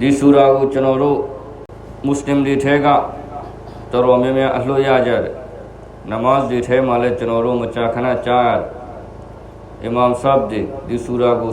ဒီဆူရာကိုကျွန်တော်တို့မွတ်စလင်တွေထဲကတော်တော်များများအလှရကြတယ်နမတ်တွေထဲမှာလည်းကျွန်တော်တို့မကြာခဏကြားရတယ်အီမမ်ဆပ်ဒီဒီဆူရာကို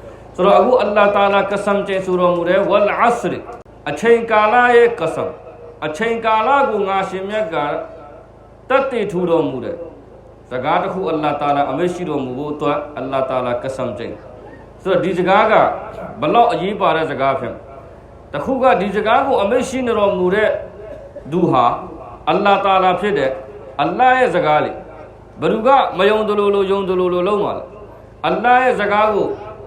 ဆိုတော့အခုအလ္လာဟ်တာလာကဆမ်ကျဲဆိုတော်မူတယ်ဝလ်အစရအချိန်ကာလရဲ့ကဆမ်အချိန်ကာလကိုငါရှင်မြတ်ကတတ်တည်ထူတော်မူတယ်စကားတစ်ခုအလ္လာဟ်တာလာအမေရှိတော်မူဖို့အတွက်အလ္လာဟ်တာလာကဆမ်ကျဲဆိုတော့ဒီစကားကဘလောက်အရေးပါတဲ့စကားဖြစ်တခုကဒီစကားကိုအမေရှိနေတော်မူတဲ့ဒူဟာအလ္လာဟ်တာလာဖြစ်တဲ့အလ္လာဟ်ရဲ့စကားလေဘယ်သူကမယုံသလိုလိုယုံသလိုလိုလုံးပါလေအလ္လာဟ်ရဲ့စကားကို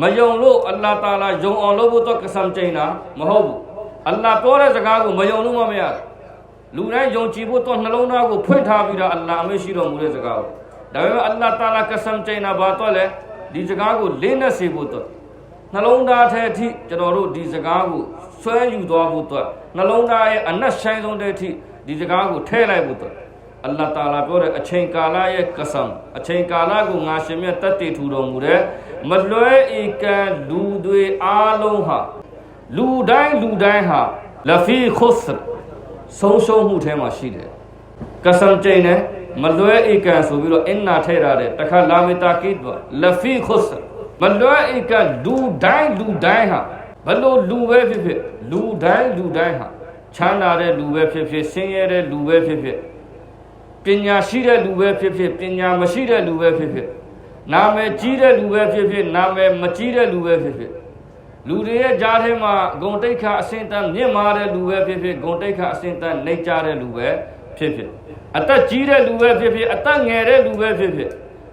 မပြောဘူးအလ္လာဟ်တာလာကဆမ်ချိန်ပြီးတော့မှပြောတယ်ဘာစကားလဲအဲ့ဒီစကားကအင်နလ်အင်ဆာနလဖီခွစမလွဲဧကန်လေဒီအင်နာဆိုတာလေဒီစကားကိုလေးနဲ့စေဖို့တော့ပဲကဆမ်ချိန်တာလေဒီစကားကိုလေးနဲ့စေဖို့တော့ပဲကျွန်တော်တို့ကမယုံလို့အလ္လာဟ်တာလာယုံအောင်လုပ်ဖို့တော့ကဆမ်ချိန်တာမဟုတ်ဘူးအလ္လာဟ်ပြောတဲ့စကားကိုမယုံလို့မမရလူတိုင်းယုံကြည်ဖို့တော့နှလုံးသားကိုဖွင့်ထားပြီးတော့အလ္လာဟ်အမရှိတော်မူတဲ့စကားကိုဒါပေမဲ့အလ္လာဟ်တာလာကဆမ်ချိန်တာဘာတော့လဲဒီစကားကိုလေးနဲ့စေဖို့တော့နှလုံးသားထဲအထိကျွန်တော်တို့ဒီစကားကိုဆွဲယူသွားဖို့တော့နှလုံးသားရဲ့အနက်ဆိုင်ဆုံးတဲ့အထိဒီစကားကိုထည့်လိုက်ဖို့တော့ အလ္လာဟ်တာလာပြောတဲ့အချိန်ကာလရဲ့ကဆမ်အချိန်ကာလကိုငါရှင်မြတ်တတ်တည်ထူတော်မူတဲ့မလွဲဧကန်လူတွေအားလုံးဟာလူတိုင်းလူတိုင်းဟာလဖီခွစဆုံးရှုံးမှုထဲမှာရှိတယ်ကဆမ်ချိန်နဲ့မလွဲဧကန်ဆိုပြီးတော့အင်နာထည့်ထားတယ်တခါလာမီတာကိဒ်လဖီခွစမလွဲဧကန်လူတိုင်းလူတိုင်းဟာဘလို့လူပဲဖြစ်ဖြစ်လူတိုင်းလူတိုင်းဟာချမ်းသာတဲ့လူပဲဖြစ်ဖြစ်ဆင်းရဲတဲ့လူပဲဖြစ်ဖြစ် ပညာရှိတဲ့လူပဲဖြစ်ဖြစ်ပညာမရှိတဲ့လူပဲဖြစ်ဖြစ်နာမည်ကြီးတဲ့လူပဲဖြစ်ဖြစ်နာမည်မကြီးတဲ့လူပဲဖြစ်ဖြစ်လူတွေရဲ့ကြားထဲမှာဂုံတိတ်ခါအစင်တန်းမြင့်မာတဲ့လူပဲဖြစ်ဖြစ်ဂုံတိတ်ခါအစင်တန်းနှိမ့်ကြတဲ့လူပဲဖြစ်ဖြစ်အသက်ကြီးတဲ့လူပဲဖြစ်ဖြစ်အသက်ငယ်တဲ့လူပဲဖြစ်ဖြစ်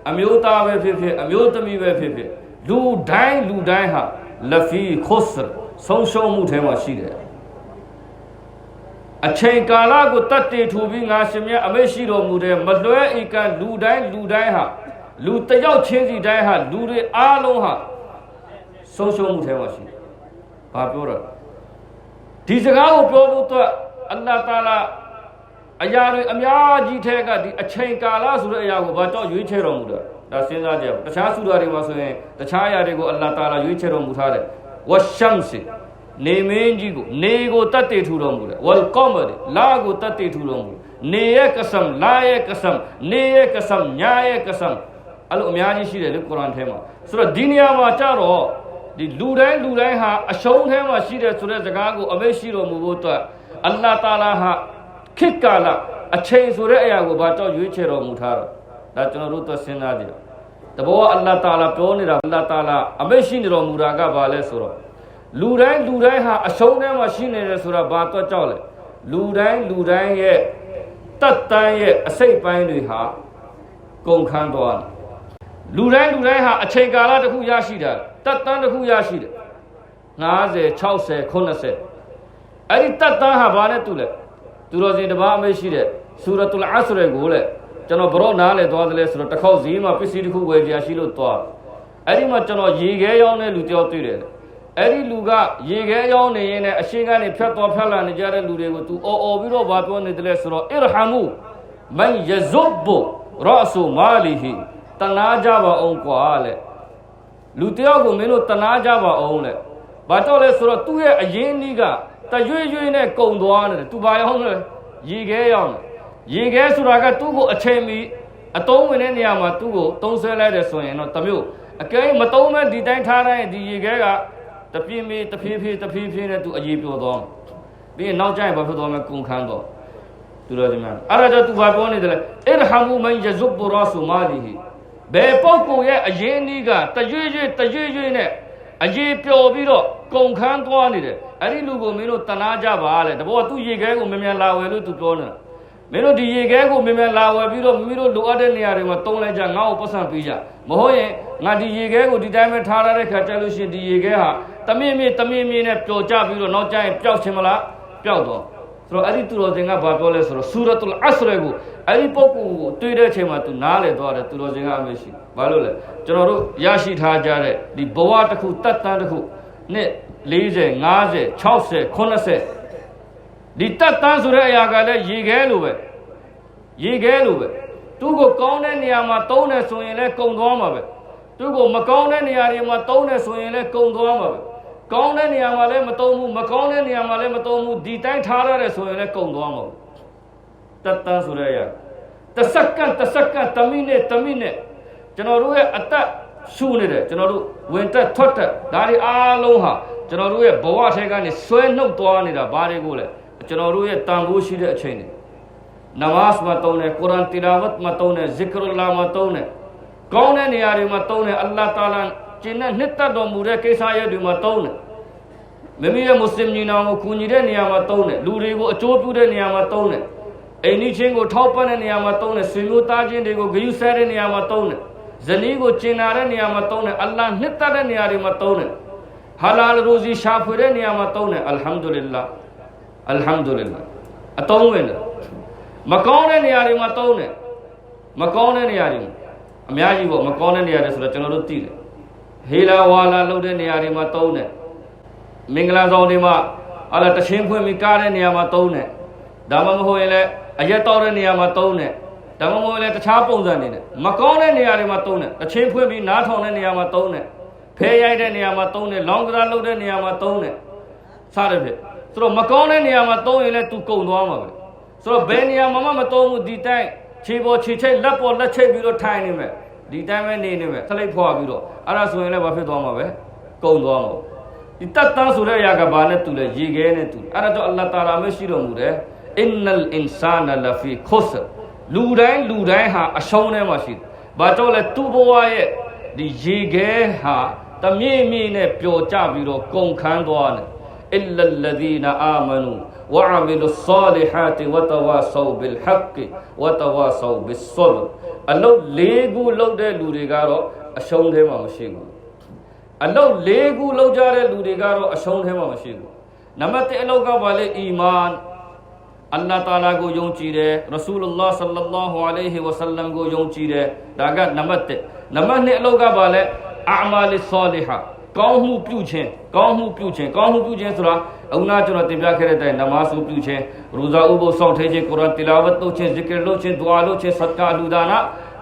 အမျိုးသားပဲဖြစ်ဖြစ်အမျိုးသမီးပဲဖြစ်ဖြစ်လူတိုင်းလူတိုင်းဟာလဖီခွစဆုံးရှုံးမှုထဲမှာရှိတယ် အချိန်ကာလကိုတတ်တည်ထူပြီးငါရှင်မြတ်အမေရှိတော်မူတဲ့မလွဲဧကန်လူတိုင်းလူတိုင်းဟာလူတယောက်ချင်းစီတိုင်းဟာလူတွေအားလုံးဟာဆုံးရှုံးမှုထဲမှာရှိတယ်။ဘာပြောတော့ဒီစကားကိုပြောဖို့အတွက်အလ္လာဟ်တာလာအရာတွေအများကြီးထဲကဒီအချိန်ကာလဆိုတဲ့အရာကိုဘာကြောင့်ရွေးချယ်တော်မူတယ်။ဒါစဉ်းစားကြည့်။တခြားဆူရာတွေမှာဆိုရင်တခြားအရာတွေကိုအလ္လာဟ်တာလာရွေးချယ်တော်မူထားတယ်။ဝရှမ်စီ နေမင်းကြီးကိုနေကိုတတ်တည်ထူတော်မူတယ်ဝလ်ကောမရီလာကိုတတ်တည်ထူတော်မူနေရဲ့ကဆမ်လာရဲ့ကဆမ်နေရဲ့ကဆမ်ညာရဲ့ကဆမ်အဲ့လိုအများကြီးရှိတယ်လေကုရ်အာန်ထဲမှာဆိုတော့ဒီနေရာမှာကြတော့ဒီလူတိုင်းလူတိုင်းဟာအရှုံးထဲမှာရှိတယ်ဆိုတဲ့စကားကိုအမေရှိတော်မူဖို့အတွက်အလ္လာဟ်တာလာဟာခေတ်ကာလအချိန်ဆိုတဲ့အရာကိုဘာကြောင့်ရွေးချယ်တော်မူထားတော့ဒါကျွန်တော်တို့သက်စဉ်းစားကြည့်တဘောအလ္လာဟ်တာလာပြောနေတာအလ္လာဟ်တာလာအမေရှိနေတော်မူတာကဘာလဲဆိုတော့ လူတိုင်းလူတိုင်းဟာအရှုံးထဲမှာရှိနေတယ်ဆိုတာဘာတော့ကြောက်လဲလူတိုင်းလူတိုင်းရဲ့တတ်တန်းရဲ့အစိတ်ပိုင်းတွေဟာကုန်ခန်းသွားတယ်လူတိုင်းလူတိုင်းဟာအချိန်ကာလတစ်ခုရရှိတာတတ်တန်းတစ်ခုရရှိတယ်50 60 90အဲ့ဒီတတ်တန်းဟာဘာနဲ့တူလဲသူတော်စင်တစ်ပါးအမေရှိတဲ့ဆူရတုလ်အဆရကိုလေကျွန်တော်ဘရောနားလေသွားတယ်လဲဆိုတော့တစ်ခေါက်ဈေးမှာပစ္စည်းတစ်ခုဝယ်ကြရှိလို့သွားအဲ့ဒီမှာကျွန်တော်ရေခဲရောင်းတဲ့လူတယောက်တွေ့တယ် အဲ့ဒီလူကရေခဲရောင်းနေရင်လည်းအရှိကနေဖြတ်တော်ဖြတ်လာနေကြတဲ့လူတွေကို तू အော်အော်ပြီးတော့ဘာပြောနေတယ်လဲဆိုတော့အီရဟမူမန်ယဇုဘရာဆူမာလီဟီတနာကြပါအောင်ကွာလေလူတယောက်ကိုမင်းတို့တနာကြပါအောင်လေဘာတော့လဲဆိုတော့သူ့ရဲ့အရင်ကြီးကတရွေ့ရွေ့နဲ့ကုံသွားနေတယ်သူဘာရောက်လဲရေခဲရောက်နေရေခဲဆိုတာကသူ့ကိုအချိန်မီအတုံးဝင်တဲ့နေရာမှာသူ့ကိုတုံးဆွဲလိုက်တယ်ဆိုရင်တော့တမျိုးအကဲမတုံးမဲ့ဒီတိုင်းထားတိုင်းဒီရေခဲက တပြင်းမီတဖြည်းဖြည်းတဖြည်းဖြည်းနဲ့သူအရေးပြောသွားမယ်ပြီးရင်နောက်ကျရင်ဘာဖြစ်သွားမလဲကုံခန်းတော့သူတော်ဒီမှာအဲ့ဒါကြောင့်သူဘာပြောနေတယ်လဲအရဟမူမန်ယဇုဘရာဆူမာလီဟီဘယ်ပုဂ္ဂိုလ်ရဲ့အရင်အနည်းကတရွေ့ရွေ့တရွေ့ရွေ့နဲ့အရေးပျော်ပြီးတော့ကုံခန်းသွားနေတယ်အဲ့ဒီလူကိုမင်းတို့တနာကြပါလေတဘောကသူ့ရေခဲကိုမြန်မြန်လာဝယ်လို့သူပြောနေတာမင်းတို့ဒီရေခဲကိုမြန်မြန်လာဝယ်ပြီးတော့မိမိတို့လိုအပ်တဲ့နေရာတွေမှာတုံးလိုက်ကြငါ့ကိုပတ်စံပေးကြမဟုတ်ရင်ငါဒီရေခဲကိုဒီတိုင်းပဲထားရတဲ့ခါကျလို့ရှိရင်ဒီရေခဲဟာ တမင်းမင်းတမင်းမင်းနဲ့ပျော်ကြပြီးတော့နောက်ကျရင်ပျောက်ခြင်းမလားပျောက်တော့ဆိုတော့အဲ့ဒီသူတော်စင်ကဘာပြောလဲဆိုတော့ဆူရတ်တူလ်အစရကိုအဲ့ဒီပုဂ္ဂိုလ်ကိုတွေ့တဲ့အချိန်မှာသူနားလည်သွားတယ်သူတော်စင်ကအမရှိဘာလို့လဲကျွန်တော်တို့ရရှိထားကြတဲ့ဒီဘဝတစ်ခုတတ်တန်းတစ်ခုနှစ်40 50 60 80ဒီတတ်တန်းဆိုတဲ့အရာကလည်းရေခဲလိုပဲရေခဲလိုပဲသူ့ကိုကောင်းတဲ့နေရာမှာသုံးတယ်ဆိုရင်လည်းကုံသွားမှာပဲသူ့ကိုမကောင်းတဲ့နေရာတွေမှာသုံးတယ်ဆိုရင်လည်းကုံသွားမှာပဲ ကောင်းတဲ့နေရာမှာလည်းမသုံးဘူးမကောင်းတဲ့နေရာမှာလည်းမသုံးဘူးဒီတိုင်းထားရတယ်ဆိုရင်လည်းကုံသွားမှာပဲတတ်တန်းဆိုတဲ့အရာတစ်စက္ကန့်တစ်စက္ကန့်တစ်မိနစ်တစ်မိနစ်ကျွန်တော်တို့ရဲ့အသက်ရှုနေတယ်ကျွန်တော်တို့ဝင်တက်ထွက်တက်ဒါတွေအားလုံးဟာကျွန်တော်တို့ရဲ့ဘဝထဲကနေဆွဲနှုတ်သွားနေတာဘာတွေကိုလဲကျွန်တော်တို့ရဲ့တန်ဖိုးရှိတဲ့အချိန်တွေနမတ်မှာတုံးတယ်ကုရ်အာန်တီလာဝတ်မှာတုံးတယ်ဇစ်ကရုလာမှာတုံးတယ်ကောင်းတဲ့နေရာတွေမှာတုံးတယ်အလ္လာဟ်တာလာ ကျင့်တဲ့နှစ်သက်တော်မူတဲ့ကိစ္စရပ်တွေမှာတုံးတယ်မိမိရဲ့မွတ်စလင်ညီနောင်ကိုကူညီတဲ့နေရာမှာတုံးတယ်လူတွေကိုအကျိုးပြုတဲ့နေရာမှာတုံးတယ်အိမ်နီးချင်းကိုထောက်ပံ့တဲ့နေရာမှာတုံးတယ်ဆွေမျိုးသားချင်းတွေကိုဂရုဆဲတဲ့နေရာမှာတုံးတယ်ဇနီးကိုကျင်နာတဲ့နေရာမှာတုံးတယ်အလ္လာဟ်နှစ်သက်တဲ့နေရာတွေမှာတုံးတယ်ဟာလာလ်ရိုဇီရှာဖွေတဲ့နေရာမှာတုံးတယ်အလ်ဟမ်ဒူလ illah အလ်ဟမ်ဒူလ illah အတုံးဝင်တယ်မကောင်းတဲ့နေရာတွေမှာတုံးတယ်မကောင်းတဲ့နေရာတွေမှာအများကြီးပေါ့မကောင်းတဲ့နေရာတွေဆိုတော့ကျွန်တော်တို့သိတယ် ဟေလာဝါလာလုပ်တဲ့နေရာတွေမှာတုံးတယ်မင်္ဂလာဆောင်တွေမှာအလားတချင်းဖွင့်ပြီးကားတဲ့နေရာမှာတုံးတယ်ဒါမှမဟုတ်ရင်လည်းအရက်တောက်တဲ့နေရာမှာတုံးတယ်ဒါမှမဟုတ်လည်းတခြားပုံစံတွေနဲ့မကောင်းတဲ့နေရာတွေမှာတုံးတယ်တချင်းဖွင့်ပြီးနားထောင်တဲ့နေရာမှာတုံးတယ်ဖဲရိုက်တဲ့နေရာမှာတုံးတယ်လောင်းကစားလုပ်တဲ့နေရာမှာတုံးတယ်စသဖြင့်ဆိုတော့မကောင်းတဲ့နေရာမှာတုံးရင်လည်း तू ကုံသွားမှာပဲဆိုတော့ဘယ်နေရာမှာမှမတုံးဘူးဒီတိုင်းခြေပေါ်ခြေချိတ်လက်ပေါ်လက်ချိတ်ပြီးတော့ထိုင်နေမယ် ဒီတိုင်းပဲနေနေမယ်ခလိတ်ဖွာပြီးတော့အဲ့ဒါဆိုရင်လည်းဘာဖြစ်သွားမှာပဲကုံသွားမှာဒီတတ်တန်းဆိုတဲ့အရာကဘာနဲ့တူလဲရေခဲနဲ့တူအဲ့ဒါတော့အလ္လာဟ်တာလာမရှိတော်မူတယ်အင်နလ်အင်ဆာနလဖီခွစလူတိုင်းလူတိုင်းဟာအရှုံးထဲမှာရှိတယ်ဘာကြောင့်လဲသူ့ဘဝရဲ့ဒီရေခဲဟာတမြင့်မြင့်နဲ့ပျော်ကြပြီးတော့ကုန်ခန်းသွားတယ် إلا الذين آمنوا وعملوا الصالحات وتواصوا بالحق وتواصوا بالصبر. الله ليغو لو دے لوري گارو اشون دے ما مشيغو الله ليغو لو جارے لوري گارو اشون دے ما مشيغو نمت ألو گا والے ایمان اللہ تعالیٰ کو یوں چیرے رسول اللہ صلی اللہ علیہ وسلم کو یوں چیرے داگا نمت نمت نے ألو والے اعمال صالحہ۔ လဲအီမန်အလ္လာဟ်တာလာကိုယုံကြည်တယ်ရဆူလလာဆလ္လာလာဟူအလိုင်ဟီဝဆလမ်ကိုယုံကြည်တယ်ဒါကနံပါတ်1နံပါတ်2အလုတ်ကဘာလဲအာမာလီဆာလီဟာကောင်းမှုပြုခြင်းကောင်းမှုပြုခြင်းကောင်းမှုပြုခြင်းဆိုတာအခုနကျွန်တော်တင်ပြခဲ့တဲ့အတိုင်းနမတ်စုပြုခြင်းရူဇာဥပုစောင့်ထိခြင်းကုရ်အာန်တီလာဝတ်လုပ်ခြင်းဇီကရလုပ်ခြင်းဒွါလုပ်ခြင်းဆဒကာလူဒါနာ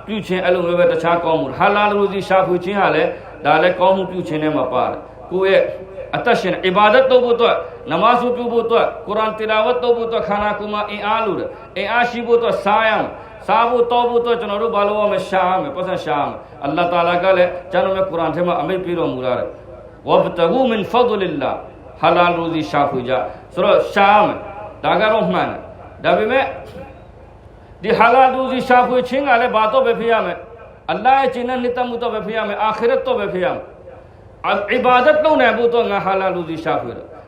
ပြုခြင်းအဲ့လိုမျိုးပဲတခြားကောင်းမှုဟာလာလ်ရူဇီရှာဖွေခြင်းဟာလည်းဒါလည်းကောင်းမှုပြုခြင်းနဲ့မှာပါတယ်ကိုယ့်ရဲ့အသက်ရှင်အီဘာဒတ်လုပ်ဖို့အတွက်နမတ်စုပြုဖို့အတွက်ကုရ်အာန်တီလာဝတ်လုပ်ဖို့အတွက်ခန္ဓာကိုယ်မှာအင်အားလိုတယ်အင်အားရှိဖို့အတွက်စားရမယ်စားဖို့တောဖို့အတွက်ကျွန်တော်တို့ဘာလို့ရမလဲရှာရမယ်ပတ်စံရှာရမယ်အလ္လာဟ်တာလာကလည်းကျွန်တော်ရဲ့ကုရ်အာန်ထဲမှာအမိန့်ပေးတော်မူတာတယ်ဝဘတဂူမင် ဖဒလ illah ဟာလာလူစီရှာဖွေကြဆိုတော့ရှားမယ်ဒါကတော့မှန်တယ်ဒါပေမဲ့ဒီဟာလာလူစီရှာဖွေခြင်းကလည်းဘာတော့ပဲဖြစ်ရမယ်အလ္လာဟ်ရဲ့ကျင့်တဲ့နှစ်သက်မှုတော့ပဲဖြစ်ရမယ်အာခ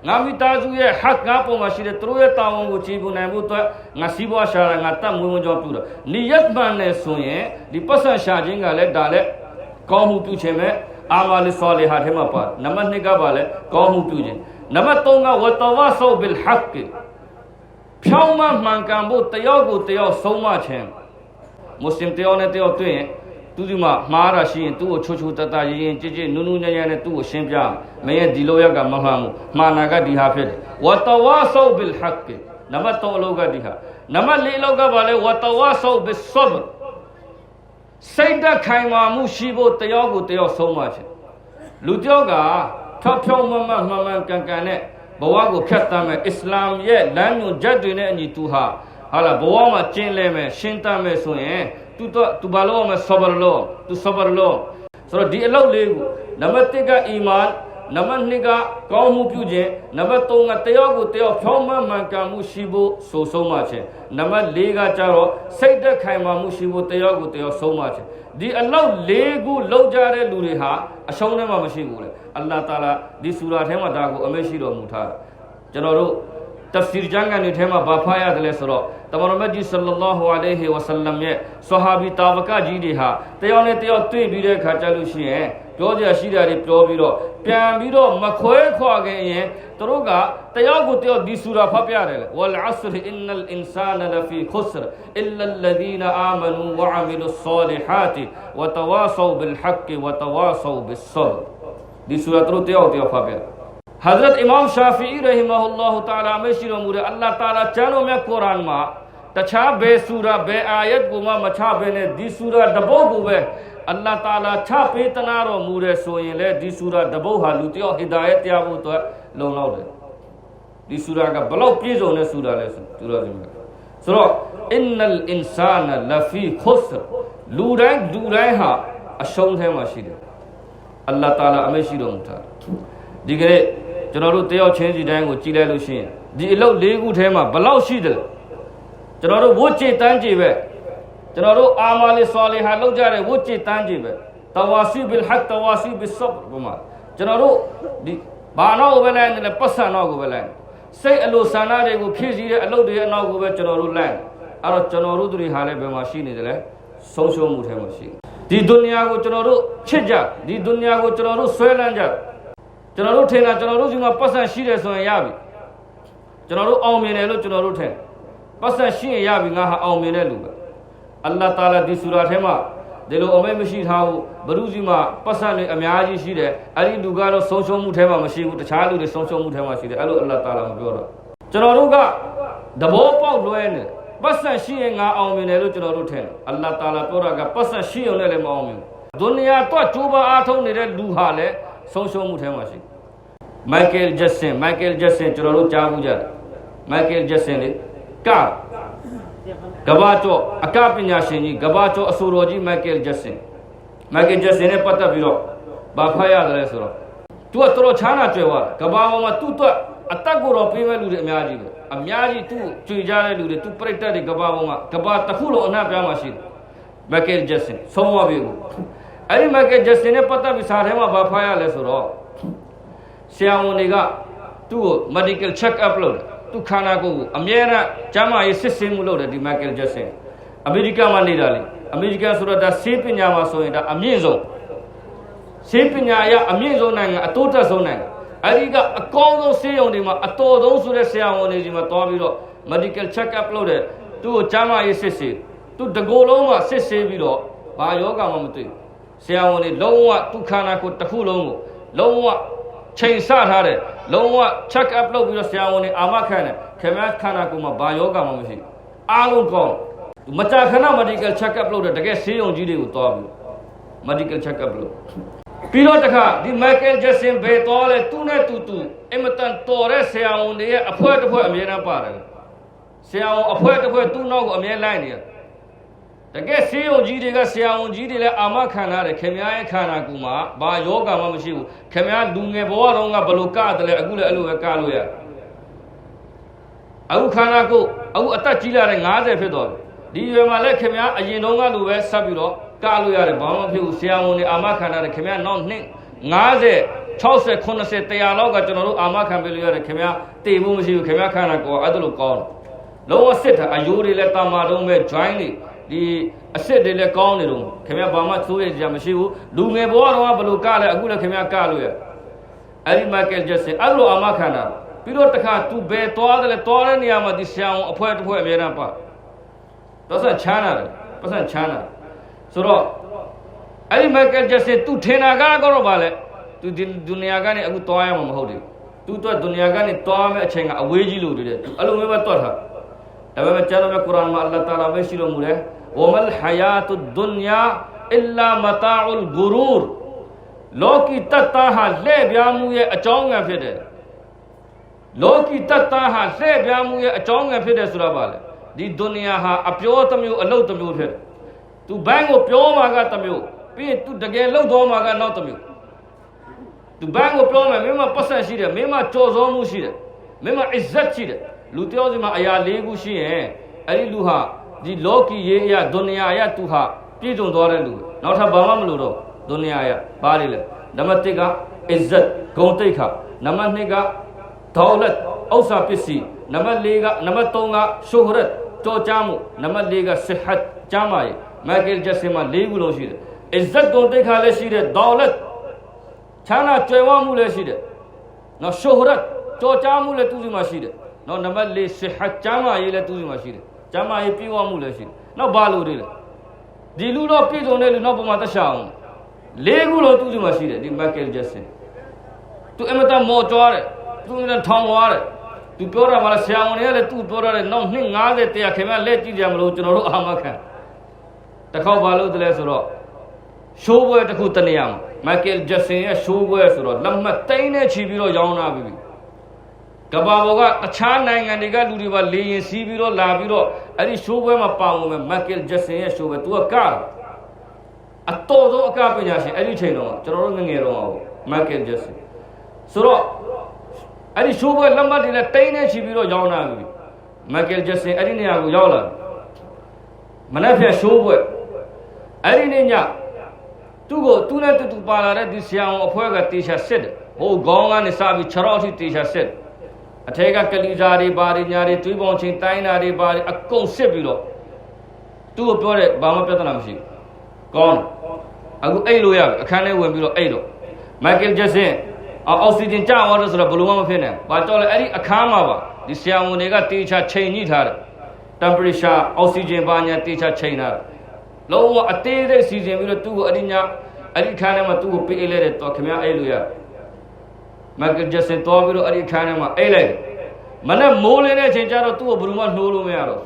ရတ်တော့ပဲဖြစ်ရမယ်အီဘာဒတ်လုပ်နိုင်ဖို့တော့ငါဟာလာလူစီရှာဖွေတယ်ငါမိသားစုရဲ့ဟတ်ငါပုံမှာရှိတဲ့သူတို့ရဲ့တာဝန်ကိုကြည်ပူနိုင်ဖို့အတွက်ငါစီးပွားရှာတာငါတတ်မွေးဝန်းကြောင်းပြုတာနိယတ်မှန်နဲ့ဆိုရင်ဒီပတ်စံရှာခြင်းကလည်းဒါလည်းကောင်းမှုပြုခြင်းပဲအာမာလီဆာလီဟာထဲမှာပါနံပါတ်2ကပါလဲကောင်းမှုပြုခြင်းနံပါတ်3ကဝတဝဆောဘီလ်ဟက်ဖြောင်းမမှန်ကန်ဖို့တယောက်ကိုတယောက်ဆုံးမခြင်းမွတ်စလင်တယောက်နဲ့တယောက်တွေ့ရင် သူဒီမှာမှားတာရှိရင်သူ့ကိုချိုးချိုးတတရင်ရင်ကြည်ကြည်နုနုညံ့ညံ့နဲ့သူ့ကိုရှင်းပြမင်းရဲ့ဒီလိုရက်ကမမှန်ဘူးမှားနာကဒီဟာဖြစ်တယ်ဝတဝဆောဘီလ်ဟက်နံပါတ်3အလောက်ကဒီဟာနံပါတ်4အလောက်ကပါလဲဝတဝဆောဘီဆဘ်စိတ်သက်ခိုင်မာမှုရှိဖို့တယောက်ကိုတယောက်ဆုံးမခြင်းလူတယောက်ကဖြောက်ဖြောက်မမမှန်မှန်ကန်ကန်နဲ့ဘဝကိုဖြတ်တမ်းမယ်အစ္စလာမ်ရဲ့လမ်းညွန်ချက်တွေနဲ့အညီသူဟာဟာလာဘဝမှာကျင့်လဲမယ်ရှင်းတတ်မယ်ဆိုရင် သူတော့သူဘာလို့မဆဘရလို့သူဆဘရလို့ဆိုတော့ဒီအလုပ်လေးကိုနံပါတ်1ကအီမန်နံပါတ်2ကကောင်းမှုပြုခြင်းနံပါတ်3ကတယောက်ကိုတယောက်ဖြောင်းမှန်မှန်ကန်မှုရှိဖို့ဆိုဆုံးမှခြင်းနံပါတ်4ကကြတော့စိတ်သက်ခိုင်မာမှုရှိဖို့တယောက်ကိုတယောက်ဆုံးမှခြင်းဒီအလောက်၄ခုလောက်ကြတဲ့လူတွေဟာအရှုံးထဲမှာမရှိဘူးလေအလ္လာဟ်တာလာဒီဆူရာထဲမှာဒါကိုအမိန့်ရှိတော်မူထားတယ်ကျွန်တော်တို့ တဖ်စီရ်ကျမ်းကနေထဲမှာဘာဖတ်ရတယ်လဲဆိုတော့တမန်တော်မြတ်ကြီးဆလ္လာလာဟူအလိုင်ဟီဝဆလမ်ရဲ့ဆဟာဘီတာဝကကြီးတွေဟာတယောက်နဲ့တယောက်တွေ့ပြီးတဲ့အခါကျလို့ရှိရင်ပြောကြရှိတာတွေပြောပြီးတော့ပြန်ပြီးတော့မခွဲခွာခင်ရင်သူတို့ကတယောက်ကိုတယောက်ဒီဆူရာဖတ်ပြတယ်လေဝလ်အဆရအင်နလ်အင်ဆာနလဖီခုစရအီလလ်လဒီနအာမနူဝအမီလုဆာလီဟာတ်ဝတဝါဆောဘ်လ်ဟက်ဝတဝါဆောဘ်ဆဘ်ဒီဆူရာသူတို့တယောက်တယောက်ဖတ်ပြတယ် Hazrat İmam Şafii rahimahullahu taala meşhur umure Allah taala canım ya Kur'an ma တခြားဘယ်ဆူရာဘယ်အာယတ်ကိုမှမချဘဲနဲ့ဒီဆူရာတပုတ်ကိုပဲအလ္လာတာလာချပေးတနာတော်မူတယ်ဆိုရင်လေဒီဆူရာတပုတ်ဟာလူတယောက်ဟိဒါယတ်တရားဖို့အတွက်လုံလောက်တယ်ဒီဆူရာကဘလောက်ပြည့်စုံတဲ့ဆူရာလဲဆိုသူတော်ရှင်ကဆိုတော့အင်နလ်အင်ဆာနလဖီခုဆလူတိုင်းလူတိုင်းဟာအရှုံးထဲမှာရှိတယ်အလ္လာတာလာအမေရှိတော်မူတာဒီကနေ့ ကျွန်တော်တို့တယောက်ချင်းစီတိုင်းကိုကြည်လိုက်လို့ရှိရင်ဒီအလုပ်၄ခုထဲမှာဘလောက်ရှိတယ်ကျွန်တော်တို့ဝတ်ကြည်တန်းကြည်ပဲကျွန်တော်တို့အာမာလီဆာလီဟာလောက်ကြတဲ့ဝတ်ကြည်တန်းကြည်ပဲတဝါစီဘီလ်ဟက်တဝါစီဘီဆဘ်ဘုမာကျွန်တော်တို့ဒီဘာနောက်ကိုပဲလိုက်တယ်ပတ်စံနောက်ကိုပဲလိုက်စိတ်အလိုဆန္ဒတွေကိုဖြည့်ဆည်းတဲ့အလုပ်တွေအနောက်ကိုပဲကျွန်တော်တို့လိုက်အဲ့တော့ကျွန်တော်တို့တွေဟာလည်းဘယ်မှာရှိနေတယ်လဲဆုံးရှုံးမှုထဲမှာရှိဒီဒုနီယာကိုကျွန်တော်တို့ချစ်ကြဒီဒုနီယာကိုကျွန်တော်တို့ဆွဲလန်းကြ ကျွန်တော်တို့ထင်တာကျွန်တော်တို့ဒီမှာပတ်စံရှိတယ်ဆိုရင်ရပြီကျွန်တော်တို့အောင်မြင်တယ်လို့ကျွန်တော်တို့ထင်ပတ်စံရှိရင်ရပြီငါဟာအောင်မြင်တဲ့လူပဲအလ္လာဟ်တာလာဒီဆူရာထဲမှာဒီလိုအမိတ်မရှိထားဘူးဘရုစီမှာပတ်စံတွေအများကြီးရှိတယ်အဲ့ဒီလူကတော့ဆုံးရှုံးမှုထဲမှာမရှိဘူးတခြားလူတွေဆုံးရှုံးမှုထဲမှာရှိတယ်အဲ့လိုအလ္လာဟ်တာလာမပြောတော့ကျွန်တော်တို့ကသဘောပေါက်လွဲနေပတ်စံရှိရင်ငါအောင်မြင်တယ်လို့ကျွန်တော်တို့ထင်တယ်အလ္လာဟ်တာလာပြောတာကပတ်စံရှိရင်လည်းမအောင်မြင်ဘူးဒုနီယာတော့ကျိုးပါအားထုတ်နေတဲ့လူဟာလည်း ဆုံးရှုံးမှုထဲမှာရှိမိုက်ကယ်ဂျက်ဆင်မိုက်ကယ်ဂျက်ဆင်ကျွန်တော်တို့ကြားဘူးကြတယ်မိုက်ကယ်ဂျက်ဆင်လေကကဘာကျော်အကပညာရှင်ကြီးကဘာကျော်အဆိုတော်ကြီးမိုက်ကယ်ဂျက်ဆင်မိုက်ကယ်ဂျက်ဆင်နဲ့ပတ်သက်ပြီးတော့ဘာဖတ်ရတယ်လဲဆိုတော့သူကတော်တော်ချမ်းသာကြွယ်ဝကဘာပေါ်မှာသူ့အတွက်အတက်ကိုတော့ပေးမဲ့လူတွေအများကြီးပဲအများကြီးသူ့ကြွေကြတဲ့လူတွေသူပြိတ္တတွေကဘာပေါ်မှာကဘာတစ်ခုလုံးအနှံ့ပြားမှာရှိတယ်မိုက်ကယ်ဂျက်ဆင်ဆုံးသွားပြီကို အဲ့ဒီမိုက်ကယ်ဂျက်ဆင်နဲ့ပတ်သက်ပြီးစာထဲမှာဘာဖတ်ရလဲဆိုတော့ဆရာဝန်တွေကသူ့ကို medical check up လုပ်တယ်သူခန္ဓာကိုယ်ကိုအမြဲတမ်းကျန်းမာရေးစစ်ဆေးမှုလုပ်တယ်ဒီ Michael Jackson အမေရိကန်မှာနေတာလေအမေရိကန်ဆိုတော့ဒါဆေးပညာမှာဆိုရင်ဒါအမြင့်ဆုံးဆေးပညာအရအမြင့်ဆုံးနိုင်ငံအတိုးတက်ဆုံးနိုင်ငံအဲ့ဒီကအကောင်းဆုံးဆေးရုံတွေမှာအတော်ဆုံးဆိုတဲ့ဆရာဝန်တွေဒီမှာတွားပြီးတော့ medical check up လုပ်တယ်သူ့ကိုကျန်းမာရေးစစ်ဆေးသူတကိုယ်လုံးမှာစစ်ဆေးပြီးတော့ဘာယောဂမှမသိဘူး ဆရာဝန်တွေလုံးဝသူ့ခန္ဓာကိုယ်တစ်ခုလုံးကိုလုံးဝချိန်ဆထားတယ်လုံးဝ check up လုပ်ပြီးတော့ဆရာဝန်တွေအာမခံတယ်ခင်ဗျားခန္ဓာကိုယ်မှာဘာယောဂမှမရှိဘူးအားလုံးကောင်းမကြာခဏ medical check up လုပ်တယ်တကယ်ဆေးရုံကြီးတွေကိုတွားပြီး medical check up လုပ်ပြီးတော့တခါဒီ Michael Jackson ဘယ်တော်လဲသူနဲ့တူတူအင်မတန်တော်တဲ့ဆရာဝန်တွေရဲ့အဖွဲတစ်ဖွဲအမြဲတမ်းပါတယ်ဆရာဝန်အဖွဲတစ်ဖွဲသူ့နောက်ကိုအမြဲလိုက်နေတယ် တကယ်ဆေးရုံကြီးတွေကဆရာဝန်ကြီးတွေလည်းအာမခံရတယ်ခင်ဗျားရဲ့ခန္ဓာကိုယ်မှာဘာယောဂမှမရှိဘူးခင်ဗျားလူငယ်ဘဝတုန်းကဘယ်လိုကတယ်လဲအခုလည်းအဲ့လိုပဲကလို့ရအခုခန္ဓာကိုယ်အခုအသက်ကြီးလာတဲ့90ဖြစ်သွားပြီဒီရွယ်မှာလည်းခင်ဗျားအရင်တုန်းကလိုပဲဆက်ပြီးတော့ကလို့ရတယ်ဘာမှမဖြစ်ဘူးဆရာဝန်တွေအာမခံရတယ်ခင်ဗျားနောက်နှစ်90 60 90 100လောက်ကကျွန်တော်တို့အာမခံပေးလို့ရတယ်ခင်ဗျားတည်မှုမရှိဘူးခင်ဗျားခန္ဓာကိုယ်အဲ့ဒါလိုကောင်းတယ်လုံးဝစစ်တာအယိုးတွေလည်းတာမာတုံးပဲ join တွေ ဒီအစ်စ်တွေလည်းကောင်းနေတော့ခင်ဗျာဘာမှသိုးရကြမရှိဘူးလူငယ်ဘဝတော့ဘယ်လိုကလဲအခုလည်းခင်ဗျာကလို့ရအဲ့ဒီမိုက်ကယ်ဂျက်ဆင်အဲ့လိုအာမခံတာပြီးတော့တခါသူဘယ်သွားတယ်လဲသွားတဲ့နေရာမှာဒီဆရာဝန်အဖွဲတစ်ဖွဲအများအားပါတော့ဆက်ချမ်းလာတယ်ပတ်စံချမ်းလာဆိုတော့အဲ့ဒီမိုက်ကယ်ဂျက်ဆင်သူထင်တာကတော့ဗာလဲသူဒီဒုနီယာကနေအခုသွားရမှာမဟုတ်ဘူးသူတော့ဒုနီယာကနေသွားမယ့်အချိန်ကအဝေးကြီးလို့တည်းအဲ့လိုမျိုးပဲတွတ်ထားဒါပေမဲ့ကျမ်းတော်မြတ်ကုရ်အာန်မှာအလ္လာဟ်တာလာပဲရှိလို့မူတယ် ဝမလ်ဟယာတုဒ်ဒုနီယာအလ္လာမတာအလ်ဂူရူရ်လောကီတတ်တာဟာလှဲ့ပြားမှုရဲ့အကြောင်းငံဖြစ်တယ်လောကီတတ်တာဟာလှည့်ပြားမှုရဲ့အကြောင်းငယ်ဖြစ်တယ်ဆိုတာပါလေဒီဒုနီယာဟာအပြောတစ်မျိုးအလုပ်တစ်မျိုးဖြစ်တယ်သူဘန်းကိုပြောမှာကတစ်မျိုးပြီးရင်သူတကယ်လုပ်သွားမှာကနောက်တစ်မျိုးသူဘန်းကိုပြောမယ်မင်းမပတ်ဆက်ရှိတယ်မင်းမကြော်စောမှုရှိတယ်မင်းမအစ္ဇတ်ရှိတယ်လူတယောက်စီမှာအရာ၄ခုရှိရင်အဲ့ဒီလူဟာ ဒီလောကီရေးအရာဒုနီယာအရာသူဟာပြည့်စုံသွားတဲ့လူနောက်ထပ်ဘာမှမလိုတော့ဒုနီယာအရာဘာလဲလဲနံပါတ်1ကအစ္ဇတ်ဂုဏ်တိတ်ခနံပါတ်2ကဒေါလတ်ဥစ္စာပစ္စည်းနံပါတ်4ကနံပါတ်3ကရှူဟရတ်ကြောကြမှုနံပါတ်4ကဆဟတ်ကျမ်းမာရေးမိုက်ကယ်ဂျက်ဆင်မှာ၄ခုလုံးရှိတယ်အစ္ဇတ်ဂုဏ်တိတ်ခလည်းရှိတယ်ဒေါလတ်ချမ်းသာကြွယ်ဝမှုလည်းရှိတယ်နော်ရှူဟရတ်ကြောကြမှုလည်းသူ့စီမှာရှိတယ်နော်နံပါတ်4ဆဟတ်ကျမ်းမာရေးလည်းသူ့စီမှာရှိတယ် ကျမ်းမာရေးပြည့်ဝမှုလည်းရှိတယ်နောက်ဘာလို့တွေလဲဒီလူတော့ပြည့်စုံတဲ့လူနောက်ပုံမှာတက်ရှာအောင်လေးခုလုံးသူ့စီမှာရှိတယ်ဒီမိုက်ကယ်ဂျက်ဆင်သူအမတမော်ကြွားတယ်သူအမတထောင်သွားတယ်သူပြောတာမှလည်းဆရာဝန်တွေကလည်းသူ့ပြောတာလည်းနောက်နှစ်90တရားခင်ဗျလက်ကြည့်ကြမလို့ကျွန်တော်တို့အာမခံတစ်ခေါက်ဘာလို့တလဲဆိုတော့ရှိုးပွဲတစ်ခုတနေရမှာမိုက်ကယ်ဂျက်ဆင်ရဲ့ရှိုးပွဲဆိုတော့လက်မှတ်တိမ့်နဲ့ချီပြီးတော့ရောင်းတာပြီ ကဘာဘောကတခြားနိုင်ငံတွေကလူတွေပါလေရင်စီးပြီးတော့လာပြီးတော့အဲ့ဒီရှိုးပွဲမှာပါဝင်မယ်မိုက်ကယ်ဂျက်ဆင်ရဲ့ရှိုးပွဲသူကကားအတော်ဆုံးအကပညာရှင်အဲ့ဒီချိန်တော့ကျွန်တော်တို့ငငယ်တော့မိုက်ကယ်ဂျက်ဆင်ဆိုတော့အဲ့ဒီရှိုးပွဲလက်မှတ်တွေနဲ့တိမ့်နဲ့ချီပြီးတော့ရောင်းတာပြီမိုက်ကယ်ဂျက်ဆင်အဲ့ဒီနေရာကိုရောက်လာမနေ့ဖြန်ရှိုးပွဲအဲ့ဒီနေ့ညသူ့ကိုသူနဲ့တူတူပါလာတဲ့ဒီဆရာဝန်အဖွဲ့ကတေချာစစ်တယ်ဟိုခေါင်းကနေစပြီးခြေထောက်အထိတေချာစစ် အထက်ကကလီစာတွေဘာတွေညာတွေတွေးပေါင်းချင်းတိုင်းတာတွေဘာတွေအကုန်စစ်ပြီးတော့သူ့ကိုပြောတဲ့ဘာမှပြဿနာမရှိဘူးကောင်းအခုအိတ်လို့ရပြီအခန်းထဲဝင်ပြီးတော့အိတ်တော့မိုက်ကယ်ဂျက်ဆင်အောက်ဆီဂျင်ကျသွားတယ်ဆိုတော့ဘယ်လိုမှမဖြစ်နိုင်ဘာကြောင့်လဲအဲ့ဒီအခန်းမှာပါဒီဆရာဝန်တွေကတေချာချိန်ညှိထားတယ် temperature အောက်ဆီဂျင်ဘာညာတေချာချိန်ထားတယ်လုံးဝအသေးစိတ်စီစဉ်ပြီးတော့သူ့ကိုအဲ့ဒီညအဲ့ဒီခန်းထဲမှာသူ့ကိုပေးလိုက်တဲ့တော့ခင်ဗျာအဲ့လိုရ မိုက်ကယ်ဂျက်ဆင်တော်ပြီးတော့အဲ့ဒီခန်းထဲမှာအိတ်လိုက်မနဲ့မိုးလင်းတဲ့အချိန်ကျတော့သူ့ကိုဘယ်သူမှနှိုးလို့မရတော့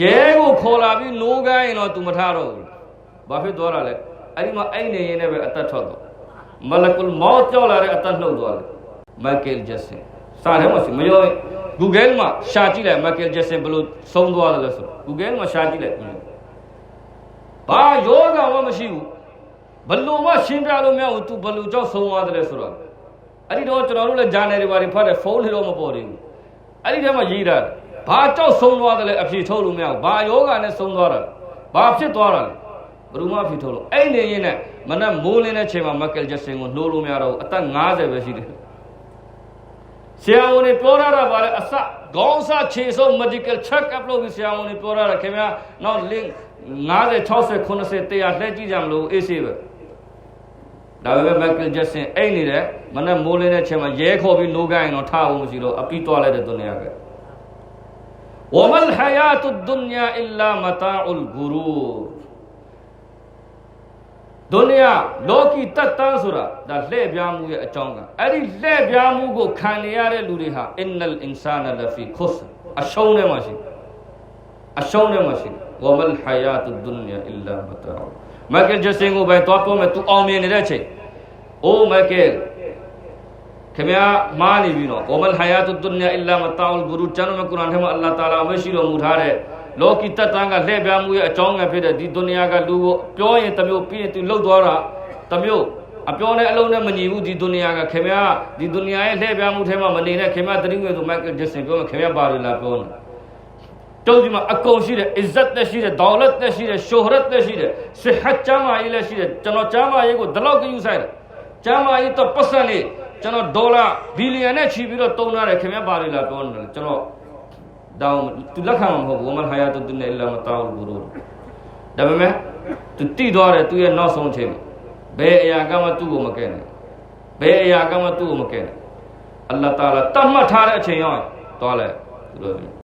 ရဲကိုခေါ်လာပြီးနိုးခိုင်းရင်တော့သူမထားတော့ဘူးဘာဖြစ်သွားတာလဲအဲ့ဒီမှာအိတ်နေရင်လည်းပဲအသက်ထွက်တော့မလကုလ်မောတ်ကြောက်လာတဲ့အသက်နှုတ်သွားတယ်မိုက်ကယ်ဂျက်ဆင်စာထဲမှာစီမရော Google မှာရှာကြည့်လိုက်မိုက်ကယ်ဂျက်ဆင်ဘယ်လိုဆုံးသွားတယ်လဲဆိုတော့ Google မှာရှာကြည့်လိုက်ဘာယောဂမှမရှိဘူး ဘလို့မှရှင်းပြလို့မရဘူး तू ဘလို့ကြောက်ဆုံးသွားတယ်လဲဆိုတော့အဲ့ဒီတော့ကျွန်တော်တို့လည်းဂျာနယ်တွေဘာတွေဖတ်တယ်ဖုန်းတွေတော့မပေါ်သေးဘူးအဲ့ဒီထဲမှာရေးတာဘာကြောက်ဆုံးသွားတယ်လဲအဖြေထုတ်လို့မရဘူးဘာယောဂနဲ့ဆုံးသွားတာဘာဖြစ်သွားတာလဲဘယ်သူမှအဖြေထုတ်လို့အဲ့နေရင်နဲ့မနက်မိုးလင်းတဲ့ချိန်မှာမက်ကယ်ဂျက်ဆင်ကိုနှိုးလို့မရတော့ဘူးအသက်50ပဲရှိတယ်ဆရာဝန်တွေပြောရတာပါလေအစခေါင်းစားခြေဆုံး medical check up လုပ်ပြီးဆရာဝန်တွေပြောရတာခင်ဗျာနောက် link 50 60 90 100လှည့်ကြည့်ကြမလို့အေးဆေးပဲ ဒါပေမဲ့မိုက်ကယ်ဂျက်ဆင်အိတ်နေတယ်မနဲ့မိုးလင်းတဲ့ချိန်မှာရဲခေါ်ပြီးနိုးကိုင်းတော့ထားဖို့မရှိတော့အပြီးသွားလိုက်တဲ့ဒုနီယာပဲဝမလ်ဟယာတုဒ်ဒုနီယာအီလာမတာအူလ်ဂူရူဒုနီယာလောကီတတ်တန်းဆိုတာဒါလှည့်ပြားမှုရဲ့အကြောင်းကအဲ့ဒီလှည့်ပြားမှုကိုခံနေရတဲ့လူတွေဟာအင်နလ်အင်ဆာနလဖီခွတ်အရှုံးထဲမှာရှိအရှုံးထဲမှာရှိဝမလ်ဟယာတုဒ်ဒုနီယာအီလာမတာအူလ် မက်ကယ်ဂျက်ဆင်ကိုပဲသွားပြောမယ်သူအောင်မြင်နေတဲ့ချိန်အိုးမက်ကယ်ခင်ဗျာမားနေပြီနော်ဝမလ်ဟယာတုဒ်ဒုနီယာအီလာမတာအူလ်ဂူရူကျမ်းမှာကုရ်အာန်ထဲမှာအလ္လာဟ်တာလာမရှိတော်မူထားတဲ့လောကီတတ်တန်းကလှည့်ပြားမှုရဲ့အကြောင်းငယ်ဖြစ်တဲ့ဒီဒုနီယာကလူကိုပြောရင်တမျိုးပြီးရင်သူလှုပ်သွားတာတမျိုးအပြောနဲ့အလုံးနဲ့မညီဘူးဒီဒုနီယာကခင်ဗျာဒီဒုနီယာရဲ့လှည့်ပြားမှုထဲမှာမနေနဲ့ခင်ဗျာတတိယဆိုမိုက်ကယ်ဂျက်ဆင်ပြောမယ်ခင်ဗျာပါရလာပြောနေ တုံးဒီမှာအကုန်ရှိတယ်အစ္ဇတ်တက်ရှိတယ်ဒေါလတ်တက်ရှိတယ်ရှူဟရတ်တက်ရှိတယ်ဆဟတ်ချမ်းမာရေးလည်းရှိတယ်ကျွန်တော်ချမ်းမာရေးကိုဒီလောက်ကယူဆိုင်တယ်ချမ်းမာရေးတော့ပတ်စံလေးကျွန်တော်ဒေါ်လာဘီလီယံနဲ့ချီပြီးတော့တုံးထားတယ်ခင်ဗျာပါရလာပြောနေတယ်ကျွန်တော်တောင်းသူလက်ခံမှာမဟုတ်ဘူးဝမဟာယာတုဒုနီအီလာမတာအူဘူရူဒါပေမဲ့သူတိသွားတယ်သူရဲ့နောက်ဆုံးချိန်ဘယ်အရာကမှသူ့ကိုမကဲနဲ့ဘယ်အရာကမှသူ့ကိုမကဲနဲ့အလ္လာဟ်တာလာတတ်မှတ်ထားတဲ့အချိန်ရောက်သွားလဲသူတို့